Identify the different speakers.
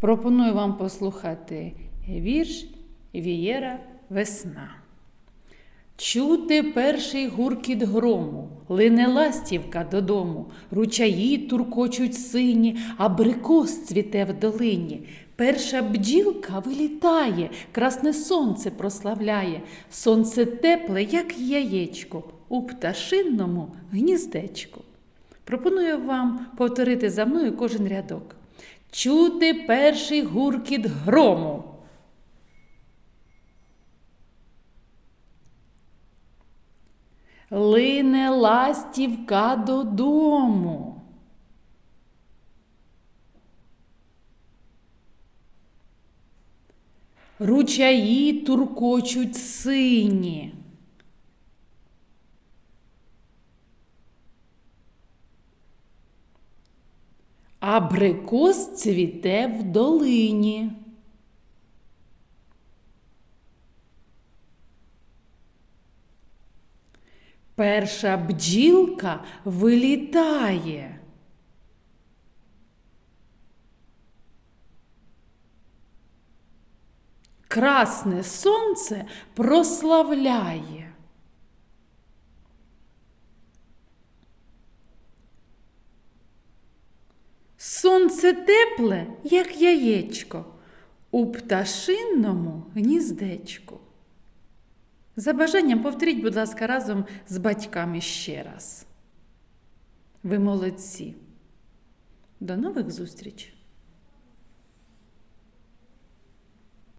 Speaker 1: Пропоную вам послухати вірш Вієра Весна. Чути перший гуркіт грому, лине ластівка додому, ручаї туркочуть сині, абрикос цвіте в долині. Перша бджілка вилітає, красне сонце прославляє, сонце тепле, як яєчко, у пташинному гніздечку. Пропоную вам повторити за мною кожен рядок. Чути перший гуркіт грому. Лине ластівка додому. Ручаї туркочуть сині. Абрикос цвіте в долині. Перша бджілка вилітає. Красне сонце прославляє. Сонце тепле, як яєчко, у пташинному гніздечку. За бажанням повторіть, будь ласка, разом з батьками ще раз. Ви молодці. До нових зустрічей!